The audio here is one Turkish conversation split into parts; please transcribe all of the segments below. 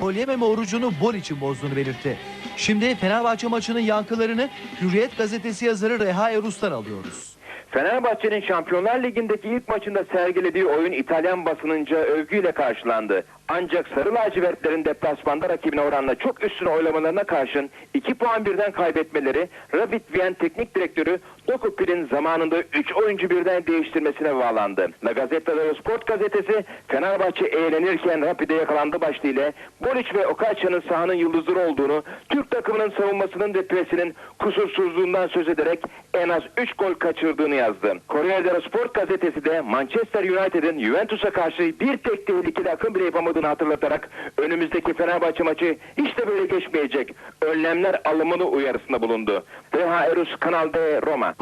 gol yememe orucunu bol için bozduğunu belirtti. Şimdi Fenerbahçe maçının yankılarını Hürriyet gazetesi yazarı Reha Erus'tan alıyoruz. Fenerbahçe'nin Şampiyonlar Ligi'ndeki ilk maçında sergilediği oyun İtalyan basınınca övgüyle karşılandı. Ancak Sarı Lacivertlerin deplasmanda rakibine oranla çok üstüne oylamalarına karşın 2 puan birden kaybetmeleri Rapid Wien teknik direktörü Dokupil'in zamanında 3 oyuncu birden değiştirmesine bağlandı. La Gazzetta dello Sport gazetesi Fenerbahçe eğlenirken Rapid'e yakalandı başlığıyla Boliç ve Okacha'nın sahanın yıldızları olduğunu, Türk takımının savunmasının ve presinin kusursuzluğundan söz ederek en az 3 gol kaçırdığını yazdı. Corriere dello Sport gazetesi de Manchester United'in Juventus'a karşı bir tek tehlikeli akım bile yapamadığını hatırlatarak önümüzdeki Fenerbahçe maçı hiç de böyle geçmeyecek. Önlemler alımını uyarısında bulundu. Reha Erus Kanal D Roma.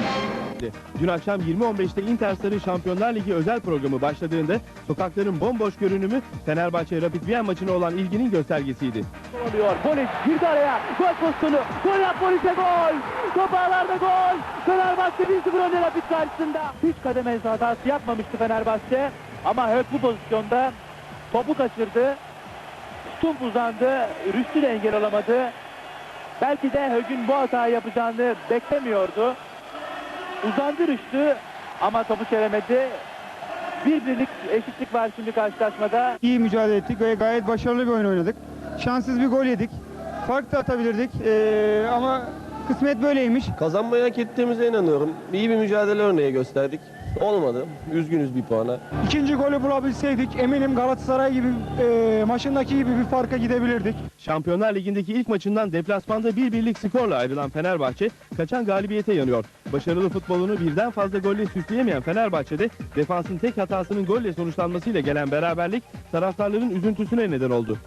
Dün akşam 20.15'te Interstar'ın Şampiyonlar Ligi özel programı başladığında sokakların bomboş görünümü Fenerbahçe Rapid Wien maçına olan ilginin göstergesiydi. oluyor. Polis girdi araya. Gol pozisyonu. Gol yap Polis'e gol. Top ağlarda gol. Fenerbahçe 1-0 önde Rapid karşısında. Hiç kademe hatası yapmamıştı Fenerbahçe. Ama Hök bu pozisyonda topu kaçırdı. Stump uzandı. Rüstü de engel alamadı. Belki de Hök'ün bu hatayı yapacağını beklemiyordu. Uzandı Rüstü ama topu çeviremedi. Bir birlik eşitlik var şimdi karşılaşmada. İyi mücadele ettik ve gayet başarılı bir oyun oynadık. Şanssız bir gol yedik. Fark da atabilirdik Ee, ama kısmet böyleymiş. Kazanmayı hak ettiğimize inanıyorum. İyi bir mücadele örneği gösterdik. Olmadı. Üzgünüz bir puana. İkinci golü bulabilseydik eminim Galatasaray gibi e, maçındaki gibi bir farka gidebilirdik. Şampiyonlar Ligi'ndeki ilk maçından deplasmanda bir birlik skorla ayrılan Fenerbahçe kaçan galibiyete yanıyor. Başarılı futbolunu birden fazla golle süsleyemeyen Fenerbahçe'de defansın tek hatasının golle sonuçlanmasıyla gelen beraberlik taraftarların üzüntüsüne neden oldu.